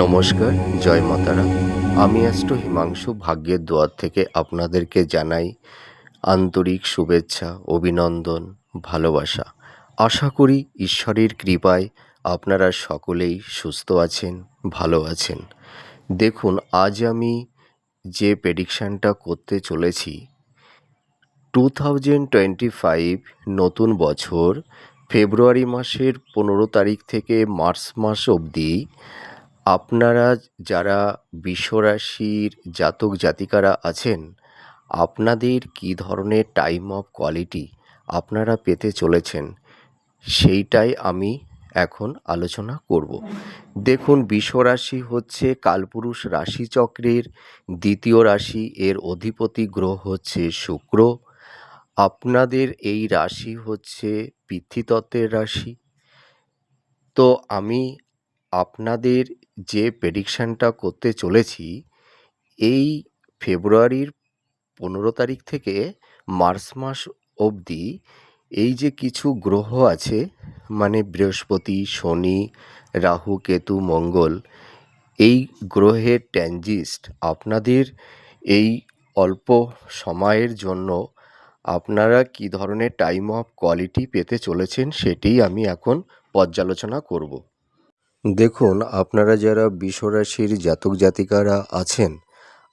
নমস্কার, জয় মাতারা আমি অ্যাস্ট্রো হিমাংশু, ভাগ্যের দুয়ার থেকে আপনাদেরকে জানাই আন্তরিক শুভেচ্ছা, অভিনন্দন, ভালোবাসা। আশা করি ঈশ্বরের কৃপায় আপনারা সকলেই সুস্থ আছেন, ভালো আছেন। দেখুন, আজ আমি যে প্রেডিকশানটা করতে চলেছি টু থাউজেন্ড টোয়েন্টি ফাইভ নতুন বছর, ফেব্রুয়ারি মাসের পনেরো তারিখ থেকে মার্চ মাস অবধি আপনারা যারা বিশ্বরাশির জাতক জাতিকারা আছেন, আপনাদের কী ধরনের টাইম অফ কোয়ালিটি আপনারা পেতে চলেছেন? সেইটাই আমি এখন আলোচনা করব। দেখুন, বিশ্বরাশি হচ্ছে কালপুরুষ রাশিচক্রের দ্বিতীয় রাশি, এর অধিপতি গ্রহ হচ্ছে শুক্র। আপনাদের এই রাশি হচ্ছে পিতৃতত্ত্বের রাশি। তো আমি আপনাদের যে প্রেডিকশানটা করতে চলেছি, এই ফেব্রুয়ারির পনেরো তারিখ থেকে মার্চ মাস অবধি এই যে কিছু গ্রহ আছে মানে বৃহস্পতি, শনি, রাহু, কেতু, মঙ্গল, এই গ্রহের ট্যানজিস্ট আপনাদের এই অল্প সময়ের জন্য আপনারা কী ধরনের টাইম অফ কোয়ালিটি পেতে চলেছেন সেটিই আমি এখন পর্যালোচনা করব। দেখুন, আপনারা যারা বিশ্বরাশির জাতক জাতিকারা আছেন,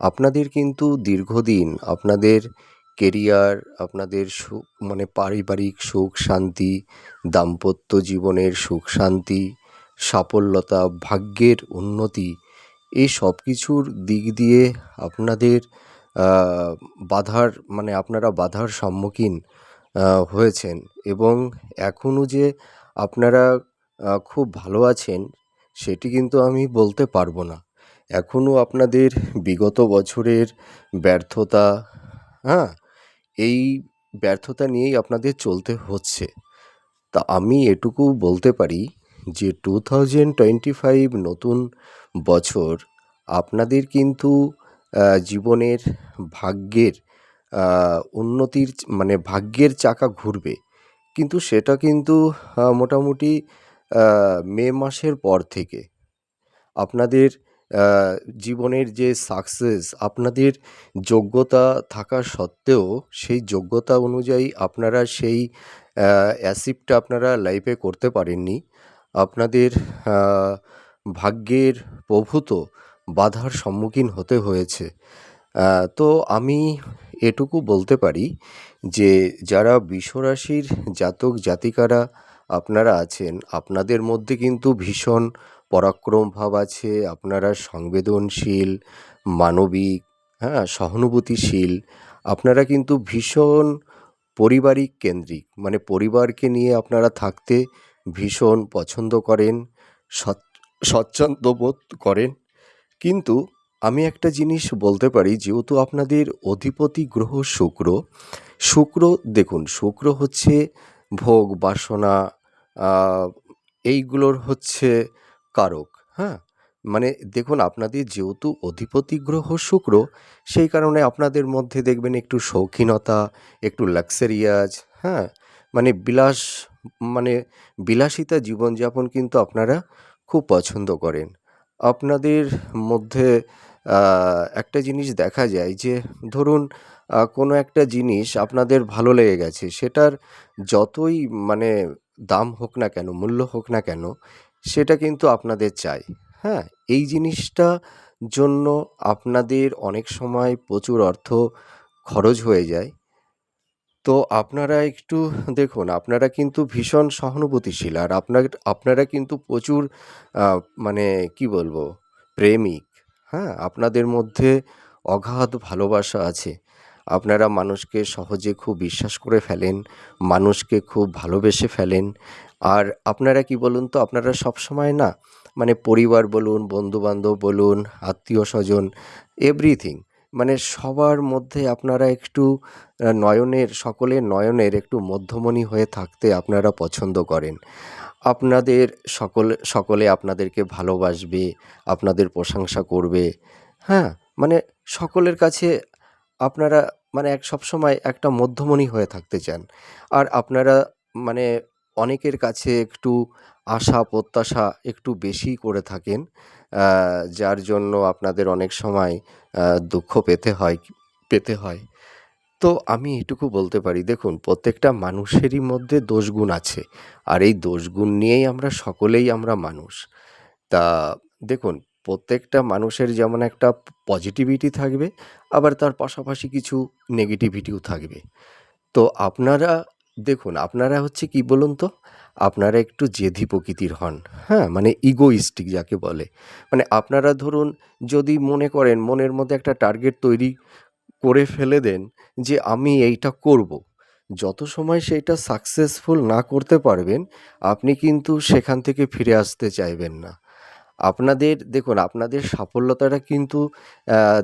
আপনাদের কিন্তু দীর্ঘদিন আপনাদের কেরিয়ার আপনাদের সুখ মানে পারিবারিক সুখ, শান্তি, দাম্পত্য জীবনের সুখ, শান্তি, সাফল্যতা, ভাগ্যের উন্নতি, এই সব কিছুর দিক দিয়ে আপনাদের বাধার মানে আপনারা বাধার সম্মুখীন হয়েছেন। এবং এখনও যে আপনারা খুব ভালো আছেন, সেটি কিন্তু আমি বলতে পারব না। এখনও আপনাদের বিগত বছরের ব্যর্থতা হ্যাঁ এই ব্যর্থতা নিয়েই আপনাদের চলতে হচ্ছে। তা আমি এটুকু বলতে পারি যে, টু থাউজেন্ড টোয়েন্টি ফাইভ নতুন বছর আপনাদের কিন্তু জীবনের ভাগ্যের উন্নতির মানে ভাগ্যের চাকা ঘুরবে। কিন্তু সেটা কিন্তু মোটামুটি মে মাসের পর থেকে আপনাদের জীবনের যে সাকসেস আপনাদের যোগ্যতা থাকা সত্ত্বেও সেই যোগ্যতা অনুযায়ী আপনারা সেই অ্যাচিভটা আপনারা লাইফে করতে পারেননি। আপনাদের ভাগ্যের প্রভূত বাধার সম্মুখীন হতে হয়েছে। তো আমি এটুকু বলতে পারি যে যারা বিশ্বরাশির জাতক জাতিকারা আপনারা আছেন, আপনাদের মধ্যে কিন্তু ভীষণ পরাক্রম ভাব আছে, আপনারা সংবেদনশীল, মানবিক হ্যাঁ সহানুভূতিশীল, আপনারা কিন্তু ভীষণ পারিবারিক কেন্দ্রিক মানে পরিবারকে নিয়ে আপনারা থাকতে ভীষণ পছন্দ করেন স্বচ্ছন্দ্য বোধ করেন। কিন্তু আমি একটা জিনিস বলতে পারি, যেহেতু আপনাদের অধিপতি গ্রহ শুক্র শুক্র, দেখুন, শুক্র হচ্ছে ভোগ, বাসনা এইগুলোর হচ্ছে কারক হ্যাঁ? মানে দেখুন, আপনাদের যেহেতু অধিপতি গ্রহ শুক্র, সেই কারণে আপনাদের মধ্যে দেখবেন একটু শৌখিনতা, একটু লাক্সারিয়াজ হ্যাঁ? মানে বিলাস মানে বিলাসিতা জীবনযাপন কিন্তু আপনারা খুব পছন্দ করেন। আপনাদের মধ্যে একটা জিনিস দেখা যায় যে, ধরুন কোনো একটা জিনিস আপনাদের ভালো লেগে গেছে, সেটার যতই মানে দাম হোক না কেন, মূল্য হোক না কেন, সেটা কিন্তু আপনাদের চাই। হ্যাঁ এই জিনিসটা জন্য আপনাদের অনেক সময় প্রচুর অর্থ খরচ হয়ে যায়। তো আপনারা একটু দেখুন, আপনারা কিন্তু ভীষণ সহানুভূতিশীল আর আপনার, আপনারা কিন্তু প্রচুর মানে কি বলব, প্রেমিক। হ্যাঁ আপনাদের মধ্যে অগাধ ভালোবাসা আছে। আপনারা মানুষকে সহজে খুব বিশ্বাস করে ফেলেন, মানুষকে খুব ভালোবেসে ফেলেন। আর আপনারা কি বলুন তো, আপনারা সব সময় না মানে পরিবার বলুন, বন্ধুবান্ধব বলুন, আত্মীয় স্বজন এভরিথিং মানে সবার মধ্যে আপনারা একটু নয়নের, সকলের নয়নের একটু মধ্যমণি হয়ে থাকতে আপনারা পছন্দ করেন। আপনাদের সকলে সকলে আপনাদেরকে ভালোবাসবে, আপনাদের প্রশংসা করবে। হ্যাঁ মানে সকলের কাছে আপনারা মানে এক সবসময় একটা মধ্যমণি হয়ে থাকতে চান আর আপনারা মানে অনেকের কাছে একটু আশা, প্রত্যাশা একটু বেশিই করে থাকেন যার জন্য আপনাদের অনেক সময় দুঃখ পেতে হয় পেতে হয়। তো আমি এটুকু বলতে পারি, দেখুন, প্রত্যেকটা মানুষেরই মধ্যে দোষগুণ আছে। আর এই দোষগুণ নিয়েই আমরা সকলেই আমরা মানুষ। তা দেখুন প্রত্যেকটা মানুষের যেমন একটা পজিটিভিটি থাকবে আবার তার পাশাপাশি কিছু নেগেটিভিটিও থাকবে। তো আপনারা দেখুন আপনারা হচ্ছে কি বলুন তো? আপনারা একটু জেদি প্রকৃতির হন, হ্যাঁ? মানে ইগোইস্টিক যাকে বলে। মানে আপনারা ধরুন যদি মনে করেন মনের মধ্যে একটা টার্গেট তৈরি করে ফেলে দেন যে আমি এইটা করব। যত সময় সেইটা সাকসেসফুল না করতে পারবেন, আপনি কিন্তু সেখান থেকে ফিরে আসতে চাইবেন না। আপনাদের দেখুন আপনাদের সাফল্যতাটা কিন্তু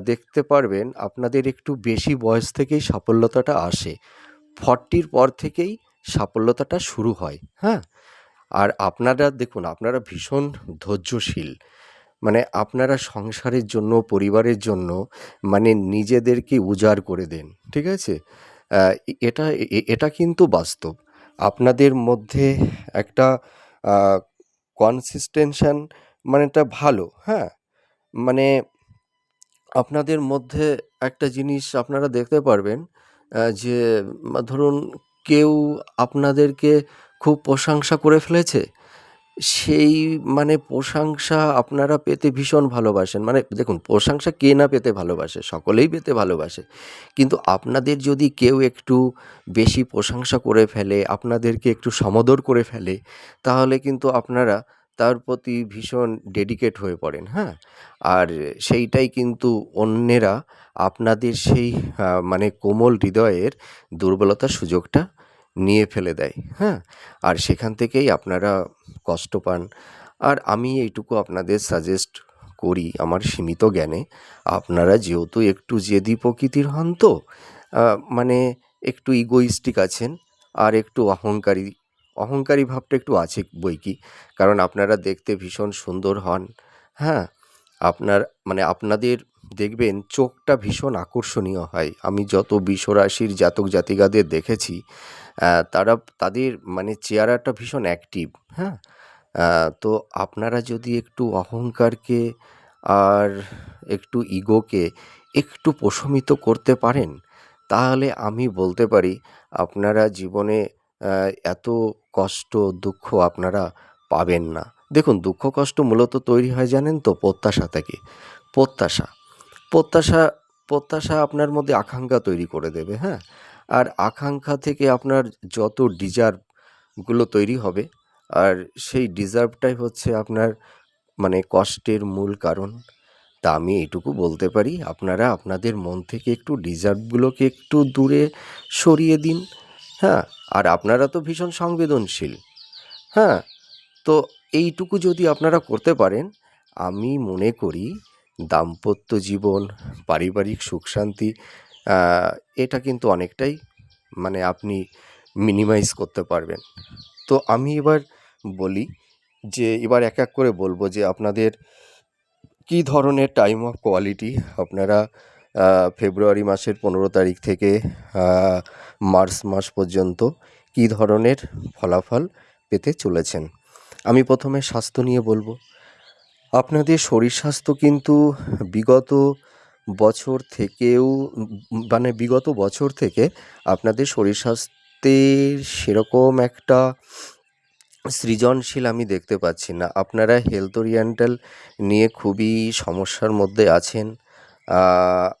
দেখতে পারবেন আপনাদের একটু বেশি বয়স থেকেই সাফল্যতাটা আসে। 40 র পর থেকেই সাফল্যতাটা শুরু হয়, হ্যাঁ? আর আপনারা দেখুন আপনারা ভীষণ ধৈর্যশীল। মানে আপনারা সংসারের জন্য, পরিবারের জন্য মানে নিজেদেরকে উজাড় করে দেন, ঠিক আছে? এটা এটা কিন্তু বাস্তব। আপনাদের মধ্যে একটা কনসিস্টেনশন মানেটা ভালো, হ্যাঁ? মানে আপনাদের মধ্যে একটা জিনিস আপনারা দেখতে পারবেন যে ধরুন কেউ আপনাদেরকে খুব প্রশংসা করে ফেলেছে, সেই মানে প্রশংসা আপনারা পেতে ভীষণ ভালোবাসেন। মানে দেখুন প্রশংসা কে না পেতে ভালোবাসে? সকলেই পেতে ভালোবাসে। কিন্তু আপনাদের যদি কেউ একটু বেশি প্রশংসা করে ফেলে, আপনাদেরকে একটু সমদর করে ফেলে, তাহলে কিন্তু আপনারা তার প্রতি ভীষণ ডেডিকেট হয়ে পড়েন, হ্যাঁ? আর সেইটাই কিন্তু অন্যেরা আপনাদের সেই মানে কোমল হৃদয়ের দুর্বলতার সুযোগটা নিয়ে ফেলে দেয়, হ্যাঁ? আর সেখান থেকেই আপনারা কষ্ট পান। আর আমি এইটুকু আপনাদের সাজেস্ট করি আমার সীমিত জ্ঞানে, আপনারা যেহেতু একটু জেদি প্রকৃতির হন তো, মানে একটু ইগোইস্টিক আছেন আর একটু অহংকারী, অহংকারী ভাবটা একটু আছে বই কি কারণ আপনারা দেখতে ভীষণ সুন্দর হন, হ্যাঁ? আপনার মানে আপনাদের দেখবেন চোখটা ভীষণ আকর্ষণীয় হয়। আমি যত বিশ্বরাশির জাতক জাতিকাদের দেখেছি, তারা তাদের মানে চেহারাটা ভীষণ অ্যাক্টিভ, হ্যাঁ? তো আপনারা যদি একটু অহংকারকে আর একটু ইগোকে একটু প্রশমিত করতে পারেন, তাহলে আমি বলতে পারি আপনারা জীবনে এত কষ্ট, দুঃখ আপনারা পাবেন না। দেখুন দুঃখ কষ্ট মূলত তৈরি হয় জানেন তো? প্রত্যাশা থেকে। প্রত্যাশা, প্রত্যাশা, প্রত্যাশা আপনার মধ্যে আকাঙ্ক্ষা তৈরি করে দেবে, হ্যাঁ? আর আকাঙ্ক্ষা থেকে আপনার যত ডিজার্ভগুলো তৈরি হবে আর সেই ডিজার্ভটাই হচ্ছে আপনার মানে কষ্টের মূল কারণ। তা আমি এইটুকু বলতে পারি আপনারা আপনাদের মন থেকে একটু ডিজার্ভগুলোকে একটু দূরে সরিয়ে দিন, হ্যাঁ? আর আপনারা তো ভীষণ সংবেদনশীল, হ্যাঁ? তো এইটুকু যদি আপনারা করতে পারেন, আমি মনে করি দাম্পত্য জীবন, পারিবারিক সুখ শান্তি এটা কিন্তু অনেকটাই মানে আপনি মিনিমাইজ করতে পারবেন। তো আমি এবার বলি যে এবার এক, এক করে বলব যে আপনাদের কী ধরনের টাইম অফ কোয়ালিটি আপনারা ফেব্রুয়ারি মাসের ১৫ তারিখ থেকে মার্চ মাস পর্যন্ত কী ধরনের ফলাফল পেতে চলেছেন। আমি প্রথমে স্বাস্থ্য নিয়ে বলব আপনাদের শরীর স্বাস্থ্য কিন্তু বিগত বছর থেকেও মানে বিগত বছর থেকে আপনাদের শরীর স্বাস্থ্যের সেরকম একটা সৃজনশীল আমি দেখতে পাচ্ছি না। আপনারা হেলথ ওরিয়েন্টাল নিয়ে খুবই সমস্যার মধ্যে আছেন।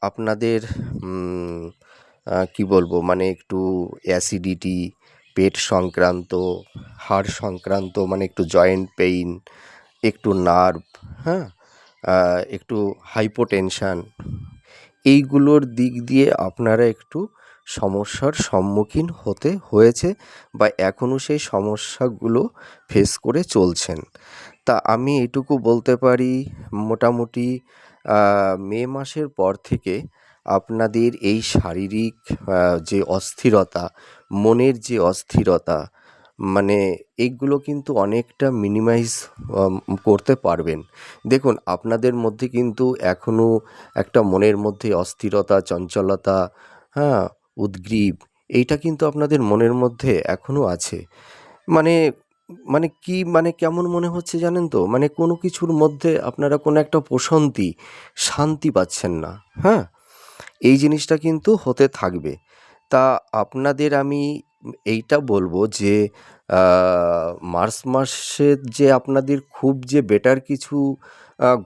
আপনাদের কী বলব মানে একটু অ্যাসিডিটি, পেট সংক্রান্ত, হাড় সংক্রান্ত মানে একটু জয়েন্ট পেইন, একটু নার্ভ, হ্যাঁ? একটু হাইপোটেনশন এইগুলোর দিক দিয়ে আপনারা একটু সমস্যার সম্মুখীন হতে হয়েছে বা এখনও সেই সমস্যাগুলো ফেস করে চলছেন। তা আমি এইটুকু বলতে পারি মোটামুটি মে মাসের পর থেকে আপনাদের এই শারীরিক যে অস্থিরতা, মনের যে অস্থিরতা মানে এইগুলো কিন্তু অনেকটা মিনিমাইজ করতে পারবেন। দেখুন আপনাদের মধ্যে কিন্তু এখনও একটা মনের মধ্যে অস্থিরতা, চঞ্চলতা, হ্যাঁ? উদ্গ্রীব এইটা কিন্তু আপনাদের মনের মধ্যে এখনও আছে। মানে মানে কি মানে কেমন মনে হচ্ছে জানেন তো? মানে কোনো কিছুর মধ্যে আপনারা কোনো একটা প্রশান্তি, শান্তি পাচ্ছেন না, হ্যাঁ? এই জিনিসটা কিন্তু হতে থাকবে। তা আপনাদের আমি এইটা বলব যে মার্চ মাসের যে আপনাদের খুব যে বেটার কিছু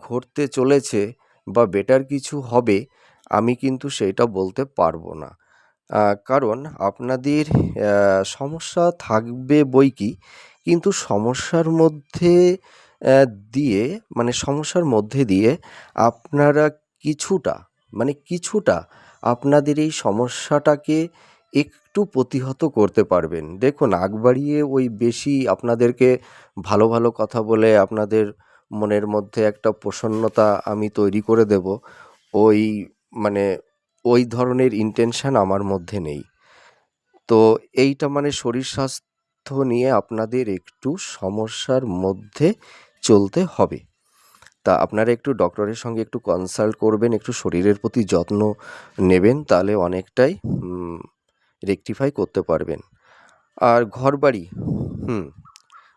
ঘটতে চলেছে বা বেটার কিছু হবে, আমি কিন্তু সেইটা বলতে পারব না। কারণ আপনাদের সমস্যা থাকবে বৈকি, কিন্তু সমস্যার মধ্যে দিয়ে মানে সমস্যার মধ্যে দিয়ে আপনারা কিছুটা, মানে কিছুটা আপনাদের এই সমস্যাটাকে একটু প্রতিহত করতে পারবেন। দেখুন আগ বাড়িয়ে ওই বেশি আপনাদেরকে ভালো, ভালো কথা বলে আপনাদের মনের মধ্যে একটা প্রসন্নতা আমি তৈরি করে দেবো, ওই মানে ওই ধরনের ইনটেনশন আমার মধ্যে নেই। তো এইটা মানে শরীর স্বাস্থ্য নিয়ে আপনাদের একটু সমস্যার মধ্যে চলতে হবে। তা আপনারা একটু ডক্টরের সঙ্গে একটু কনসাল্ট করবেন, একটু শরীরের প্রতি যত্ন নেবেন, তাহলে অনেকটাই রেকটিফাই করতে পারবেন। আর ঘরবাড়ি হুম,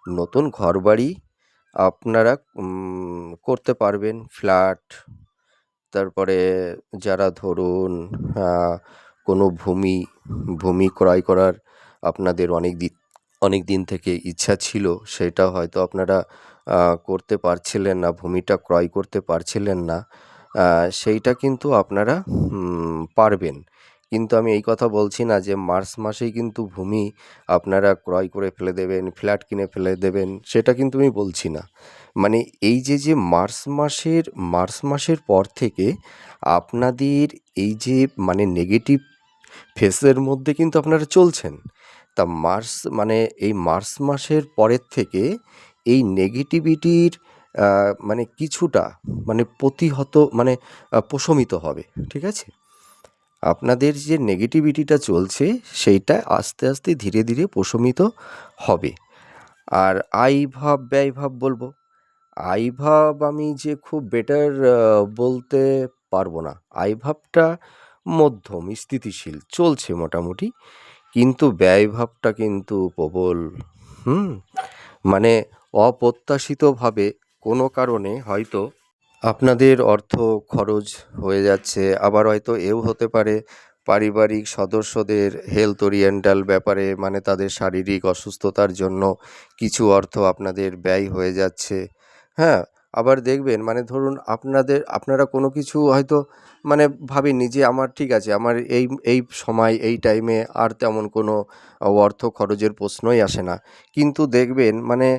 নতুন ঘরবাড়ি আপনারা করতে পারবেন। ফ্ল্যাট, তারপরে যারা ধরুন কোনো ভূমি, ভূমি ক্রয় করার আপনাদের অনেক দিন অনেক দিন থেকে ইচ্ছা ছিল, সেটা হয়তো আপনারা করতে পারছিলেন না, ভূমিটা ক্রয় করতে পারছিলেন না। সেইটা কিন্তু আপনারা পারবেন। কিন্তু আমি এই কথা বলছি না যে মার্চ মাসেই কিন্তু ভূমি আপনারা ক্রয় করে ফেলে দেবেন, ফ্ল্যাট কিনে ফেলে দেবেন, সেটা কিন্তু আমি বলছি না। মানে এই যে, যে মার্চ মাসের মার্চ মাসের পর থেকে আপনাদের এই যে মানে নেগেটিভ ফেসের মধ্যে কিন্তু আপনারা চলছেন। তা মার্চ মানে এই মার্চ মাসের পরের থেকে এই নেগেটিভিটির মানে কিছুটা মানে প্রতিহত মানে প্রশমিত হবে। ঠিক আছে? আপনাদের যে নেগেটিভিটিটা চলছে, সেইটা আস্তে, আস্তে ধীরে, ধীরে প্রশমিত হবে। আর আয়-ভাব, ব্যয়-ভাব বলব। আয়-ভাব আমি যে খুব বেটার বলতে পারব না। আয়-ভাবটা মধ্যম, স্থিতিশীল, চলছে মোটামুটি। কিন্তু ব্যয়-ভাবটা কিন্তু প্রবল, হুম? মানে অপ্রত্যাশিতভাবে কোনো কারণে হয়তো আপনাদের অর্থ খরচ হয়ে যাচ্ছে। আবার হয়তো এও হতে পারে পারিবারিক সদস্যদের হেলথ ওরিয়েন্টাল ব্যাপারে মানে তাদের শারীরিক অসুস্থতার জন্য কিছু অর্থ আপনাদের ব্যয় হয়ে যাচ্ছে, হ্যাঁ? আবার দেখবেন মানে ধরুন আপনাদের আপনারা কোনো কিছু হয়তো মানে ভাবেননি যে আমার ঠিক আছে, আমার এই এই সময় এই টাইমে আর তেমন কোনো অর্থ খরচের প্রশ্নই আসে না। কিন্তু দেখবেন মানে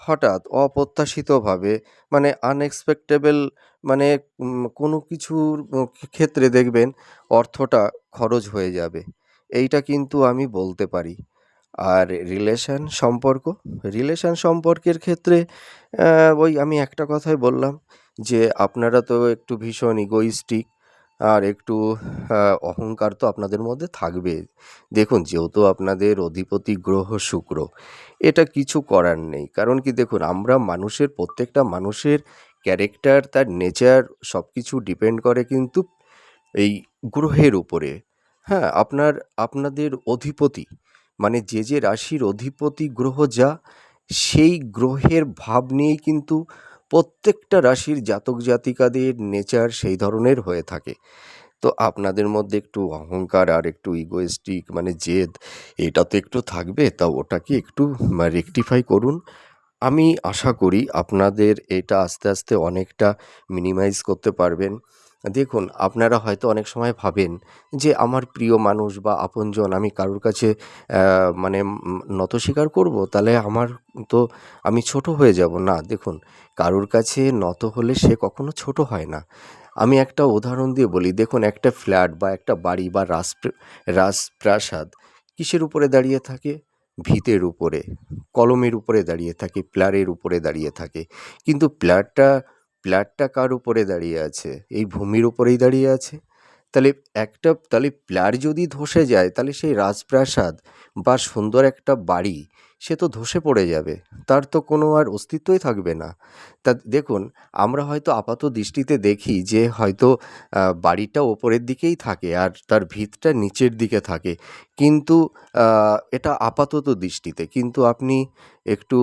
হঠাৎ অপ্রত্যাশিতভাবে মানে আনএক্সপেক্টেবল মানে কোনো কিছুর ক্ষেত্রে দেখবেন অর্থটা খরচ হয়ে যাবে। এইটা কিন্তু আমি বলতে পারি। আর রিলেশান সম্পর্ক, রিলেশান সম্পর্কের ক্ষেত্রে ওই আমি একটা কথাই বললাম যে আপনারা তো একটু ভীষণ ইগোইস্টিক আর একটু অহংকার তো আপনাদের মধ্যে থাকবে। দেখুন যেহেতু আপনাদের অধিপতি গ্রহ শুক্র, এটা কিছু করার নেই। কারণ কি দেখুন আমরা মানুষের প্রত্যেকটা মানুষের ক্যারেক্টার, তার নেচার সব কিছু ডিপেন্ড করে কিন্তু এই গ্রহের উপরে, হ্যাঁ? আপনার আপনাদের অধিপতি মানে যে, যে রাশির অধিপতি গ্রহ যা, সেই গ্রহের ভাব নিয়েই কিন্তু প্রত্যেকটা রাশির জাতক-জাতিকাদের নেচার সেই ধরনের হয়ে থাকে। তো আপনাদের মধ্যে একটু অহংকার আর একটু ইগোয়েস্টিক মানে জেদ, এটা তো একটু থাকবে। তা ওটাকে একটু রেকটিফাই করুন। আমি আশা করি আপনাদের এটা আস্তে, আস্তে অনেকটা মিনিমাইজ করতে পারবেন। দেখুন আপনারা হয়তো অনেক সময় ভাবেন যে আমার প্রিয় মানুষ বা আপনজন আমি কারোর কাছে মানে নত স্বীকার করব? তাহলে আমার তো আমি ছোট হয়ে যাব। না দেখুন, কারোর কাছে নত হলে সে কখনো ছোট হয় না। আমি একটা উদাহরণ দিয়ে বলি, দেখুন একটা ফ্ল্যাট বা একটা বাড়ি বা রাসপ্র রাজপ্রাসাদ কিসের উপরে দাঁড়িয়ে থাকে? ভিতের উপরে, কলমের উপরে দাঁড়িয়ে থাকে, পিলারের উপরে দাঁড়িয়ে থাকে। কিন্তু পিলারটা পিলারটা কার উপরে দাঁড়িয়ে আছে? এই ভূমির উপরেই দাঁড়িয়ে আছে। তাহলে একটা, তাহলে প্লেয়ার যদি ধসে যায়, তাহলে সেই রাজপ্রাসাদ বা সুন্দর একটা বাড়ি, সে তো ধসে পড়ে যাবে তার তো কোনো আর অস্তিত্বই থাকবে না তা দেখুন, আমরা হয়তো আপাত দৃষ্টিতে দেখি যে হয়তো বাড়িটা ওপরের দিকেই থাকে আর তার ভিতটা নিচের দিকে থাকে কিন্তু এটা আপাতত দৃষ্টিতে কিন্তু আপনি একটু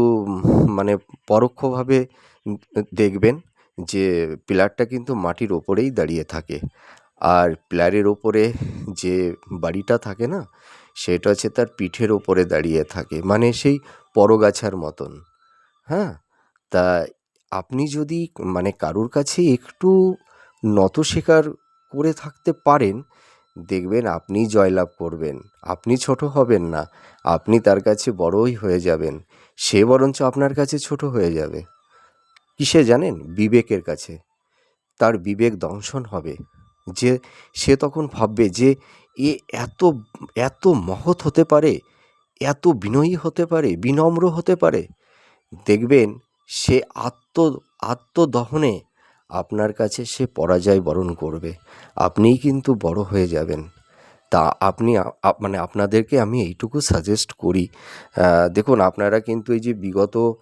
মানে পরোক্ষভাবে দেখবেন যে পিলারটা কিন্তু মাটির ওপরেই দাঁড়িয়ে থাকে। আর পিলারের ওপরে যে বাড়িটা থাকে না, সেটা হচ্ছে তার পিঠের ওপরে দাঁড়িয়ে থাকে মানে সেই পরগাছার মতন। হ্যাঁ? তা আপনি যদি মানে কারুর কাছে একটু নত স্বীকার করে থাকতে পারেন, দেখবেন আপনি জয়লাভ করবেন, আপনি ছোট হবেন না, আপনি তার কাছে বড়ই হয়ে যাবেন, সে বরঞ্চ আপনার কাছে ছোট হয়ে যাবে। কিসে জানেন? বিবেকের কাছে। তার বিবেক দংশন হবে। যে, সে তখন ভাববে যে, এ এত এত মহৎ হতে পারে, এত বিনয়ী হতে পারে, বিনম্র হতে পারে। দেখবেন, সে আত্ম, আত্মদহনে আপনার কাছে সে পরাজয় বরণ করবে। আপনিই কিন্তু বড় হয়ে যাবেন। তা আপনি মানে আপনাদেরকে আমি এইটুকু সাজেস্ট করি। দেখুন, আপনারা কিন্তু এই যে বিগত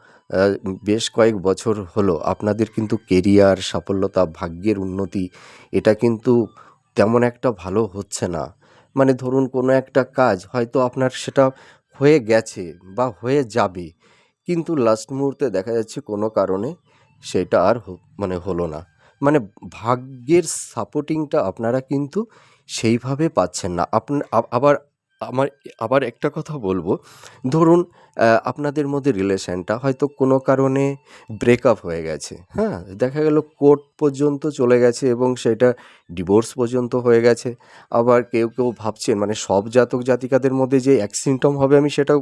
বেশ কয়েক বছর হলো আপনাদের কিন্তু কেরিয়ার সাফল্যতা, ভাগ্যের উন্নতি, এটা কিন্তু তেমন একটা ভালো হচ্ছে না। মানে ধরুন কোনো একটা কাজ হয়তো আপনার সেটা হয়ে গেছে বা হয়ে যাবে, কিন্তু লাস্ট মুহূর্তে দেখা যাচ্ছে কোনো কারণে সেটা আর মানে হলো না। মানে ভাগ্যের সাপোর্টিংটা আপনারা কিন্তু সেইভাবে পাচ্ছেন না। আপনি আবার আমার আবার একটা কথা বলব। ধরুন আপনাদের মধ্যে রিলেশনটা হয়তো কোনো কারণে ব্রেকআপ হয়ে গেছে হ্যাঁ? দেখা গেল কোর্ট পর্যন্ত চলে গেছে এবং সেটা ডিভোর্স পর্যন্ত হয়ে গেছে। আবার কেউ কেউ ভাবছেন মানে সব জাতক জাতিকাদের মধ্যে যে এক সিমটম হবে আমি সেটা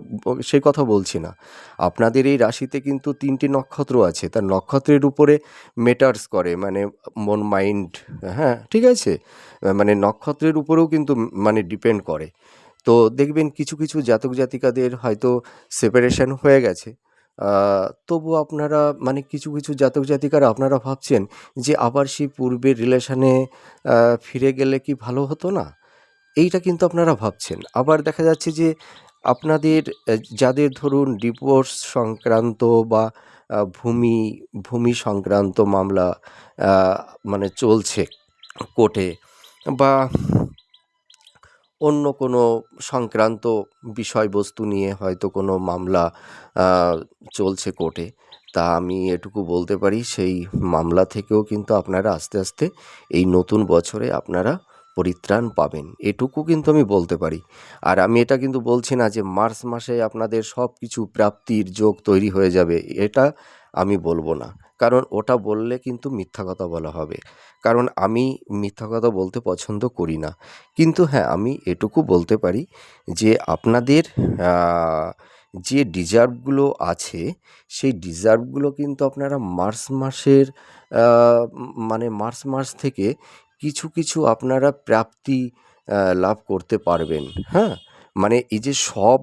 সেই কথা বলছি না। আপনাদের এই রাশিতে কিন্তু তিনটি নক্ষত্র আছে তার নক্ষত্রের উপরে মেটার্স করে মানে মন মাইন্ড হ্যাঁ? ঠিক আছে? মানে নক্ষত্রের উপরেও কিন্তু মানে ডিপেন্ড করে। তো দেখবেন কিছু কিছু জাতক জাতিকাদের হয়তো সেপারেশন হয়ে গেছে। তবু আপনারা মানে কিছু কিছু জাতক জাতিকারা আপনারা ভাবছেন যে আবার সেই পূর্বের রিলেশনে ফিরে গেলে কি ভালো হতো না? এইটা কিন্তু আপনারা ভাবছেন। আবার দেখা যাচ্ছে যে আপনাদের যাদের ধরুন ডিভোর্স সংক্রান্ত বা ভূমি ভূমি সংক্রান্ত মামলা মানে চলছে কোর্টে বা অন্য কোনো সংক্রান্ত বিষয়বস্তু নিয়ে হয়তো কোনো মামলা চলছে কোর্টে। তা আমি এটুকু বলতে পারি, সেই মামলা থেকেও কিন্তু আপনারা আস্তে আস্তে এই নতুন বছরে আপনারা পরিত্রাণ পাবেন। এটুকু কিন্তু আমি বলতে পারি। আর আমি এটা কিন্তু বলছি না যে মার্চ মাসে আপনাদের সব কিছু প্রাপ্তির যোগ তৈরি হয়ে যাবে, এটা আমি বলব না। কারণ ওটা বললে কিন্তু মিথ্যা কথা বলা হবে। কারণ আমি মিথ্যা কথা বলতে পছন্দ করি না। কিন্তু হ্যাঁ আমি এটুকু বলতে পারি যে আপনাদের যে ডিজার্ভগুলো আছে, সেই ডিজার্ভগুলো কিন্তু আপনারা মার্চ মাসের মানে মার্চ মাস থেকে কিছু কিছু আপনারা প্রাপ্তি লাভ করতে পারবেন। হ্যাঁ? মানে এই যে সব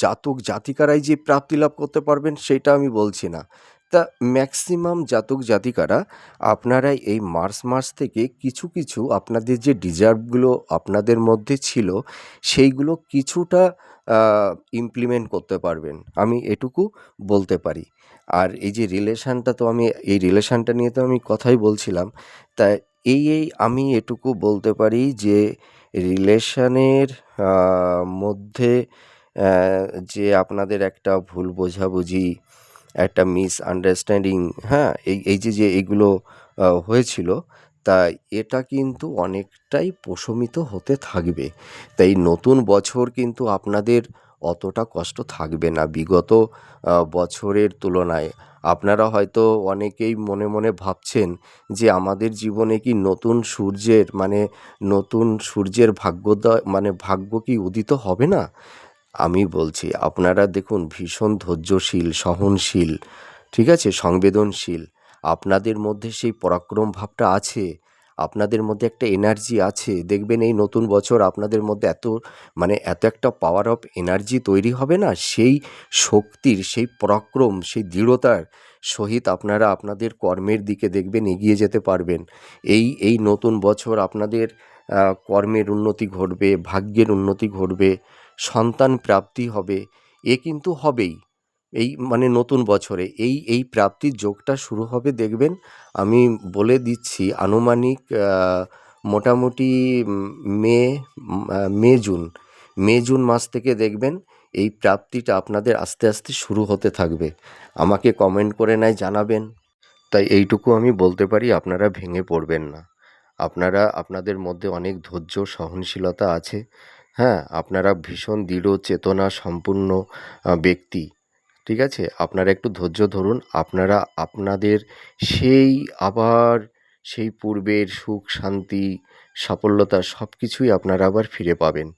জাতক জাতিকারাই যে প্রাপ্তি লাভ করতে পারবেন, সেটা আমি বলছি না। তা ম্যাক্সিমাম জাতক জাতিকারা আপনারা এই মার্চ মাস থেকে কিছু কিছু আপনাদের যে ডিজার্ভগুলো আপনাদের মধ্যে ছিল, সেইগুলো কিছুটা ইমপ্লিমেন্ট করতে পারবেন। আমি এটুকু বলতে পারি। আর এই যে রিলেশানটা তো আমি, এই রিলেশানটা নিয়ে তো আমি কথাই বলছিলাম, তা এই এই আমি এটুকু বলতে পারি যে রিলেশানের মধ্যে যে আপনাদের একটা ভুল বোঝাবুঝি একটা মিস আন্ডারস্ট্যান্ডিং হ্যাঁ এই এই যে যে আহ, হয়েছিল তা এটা কিন্তু অনেকটাই প্রশমিত হতে থাকবে। তাই নতুন বছর কিন্তু আপনাদের অতটা কষ্ট থাকবে না। বিগত বছরের তুলনায় আপনারা হয়তো অনেকেই মনে মনে ভাবছেন যে আমাদের জীবনে কি নতুন সূর্যের মানে নতুন সূর্যের ভাগ্যদয় মানে ভাগ্য কি উদিত হবে না? আমি বলছি, আপনারা দেখুন ভীষণ ধৈর্যশীল, সহনশীল, ঠিক আছে, সংবেদনশীল। আপনাদের মধ্যে সেই পরাক্রম ভাবটা আছে, আপনাদের মধ্যে একটা এনার্জি আছে। দেখবেন এই নতুন বছর আপনাদের মধ্যে এত মানে এত একটা পাওয়ার অফ এনার্জি তৈরি হবে না? সেই শক্তির, সেই পরাক্রম, সেই দৃঢ়তার সহিত আপনারা আপনাদের কর্মের দিকে দেখবেন এগিয়ে যেতে পারবেন। এই এই নতুন বছর আপনাদের কর্মের উন্নতি ঘটবে, ভাগ্যের উন্নতি ঘটবে, সন্তান প্রাপ্তি হবে, এ কিন্তু হবেই। এই মানে নতুন বছরে এই এই প্রাপ্তির যোগটা শুরু হবে, দেখবেন আমি বলে দিচ্ছি আনুমানিক মোটামুটি মে মে, জুন মে, জুন মাস থেকে দেখবেন এই প্রাপ্তিটা আপনাদের আস্তে আস্তে শুরু হতে থাকবে। আমাকে কমেন্ট করে নাই জানাবেন। তাই এইটুকু আমি বলতে পারি, আপনারা ভেঙে পড়বেন না। আপনারা, আপনাদের মধ্যে অনেক ধৈর্য, সহনশীলতা আছে। হ্যাঁ আপনারা ভীষণ দৃঢ়, চেতনা সম্পূর্ণ ব্যক্তি। ঠিক আছে? আপনারা একটু ধৈর্য ধরুন। আপনারা, আপনাদের সেই আবার, সেই পূর্বের সুখ, শান্তি সাফল্যতা সব কিছুই আপনারা আবার ফিরে পাবেন।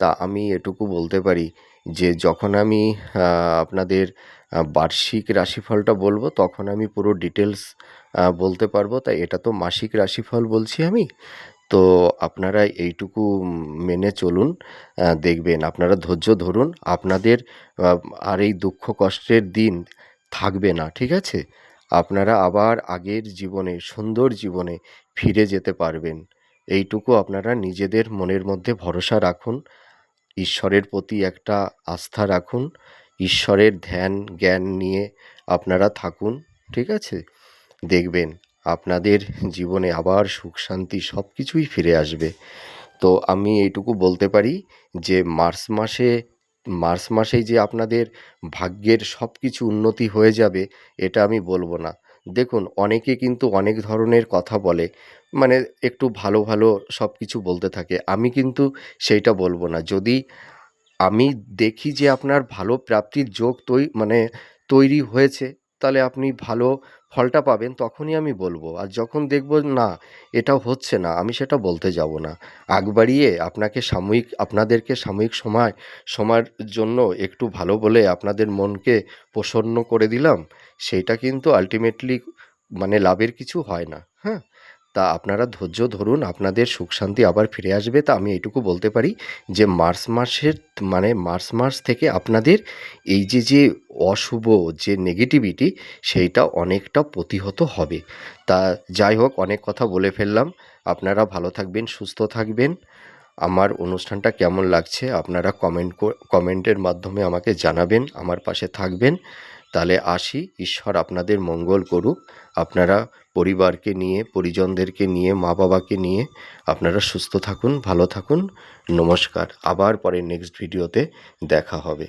তা আমি এটুকু বলতে পারি যে, যখন আমি আপনাদের বার্ষিক রাশিফলটা বলব, তখন আমি পুরো ডিটেলস বলতে পারব। তাই এটা তো মাসিক রাশিফল বলছি আমি। তো আপনারা এইটুকু মেনে চলুন দেখবেন, আপনারা ধৈর্য ধরুন, আপনাদের আর এই দুঃখ কষ্টের দিন থাকবে না, ঠিক আছে? আপনারা আবার আগের জীবনে, সুন্দর জীবনে ফিরে যেতে পারবেন। এইটুকু আপনারা নিজেদের মনের মধ্যে ভরসা রাখুন, ঈশ্বরের প্রতি একটা আস্থা রাখুন, ঈশ্বরের ধ্যান, জ্ঞান নিয়ে আপনারা থাকুন, ঠিক আছে? দেখবেন আপনাদের জীবনে আবার সুখ, শান্তি সব কিছুই ফিরে আসবে। তো আমি এইটুকু বলতে পারি যে মার্চ মাসে, মার্চ মাসেই যে আপনাদের ভাগ্যের সব কিছু উন্নতি হয়ে যাবে, এটা আমি বলব না। দেখুন, অনেকে কিন্তু অনেক ধরনের কথা বলে মানে একটু ভালো ভালো সব কিছু বলতে থাকে। আমি কিন্তু সেইটা বলব না। যদি আমি দেখি যে আপনার ভালো প্রাপ্তির যোগ তৈ মানে তৈরি হয়েছে, তাহলে আপনি ভালো ফলটা পাবেন তখনই আমি বলব। আর যখন দেখব না এটা হচ্ছে না, আমি সেটা বলতে যাব না। আগ বাড়িয়ে আপনাকে সাময়িক, আপনাদেরকে সাময়িক সময়, সময়ের জন্য একটু ভালো বলে আপনাদের মনকে প্রসন্ন করে দিলাম সেইটা কিন্তু আলটিমেটলি মানে লাভের কিছু হয় না হ্যাঁ? তা আপনারা ধৈর্য ধরুন, আপনাদের সুখ শান্তি আবার ফিরে আসবে। তা আমি এইটুকু বলতে পারি যে মার্চ মাসের মানে মার্চ মাস থেকে আপনাদের এই যে যে অশুভ যে নেগেটিভিটি সেইটা অনেকটা প্রতিহত হবে। তা যাই হোক, অনেক কথা বলে ফেললাম। আপনারা ভালো থাকবেন, সুস্থ থাকবেন। আমার অনুষ্ঠানটা কেমন লাগছে আপনারা কমেন্ট কমেন্টের মাধ্যমে আমাকে জানাবেন, আমার পাশে থাকবেন। তাহলে আসি। ঈশ্বর আপনাদের মঙ্গল করুক। আপনারা পরিবারকে নিয়ে, পরিজনদেরকে নিয়ে মা বাবাকে নিয়ে আপনারা সুস্থ থাকুন, ভালো থাকুন। নমস্কার। আবার পরে নেক্সট ভিডিওতে দেখা হবে।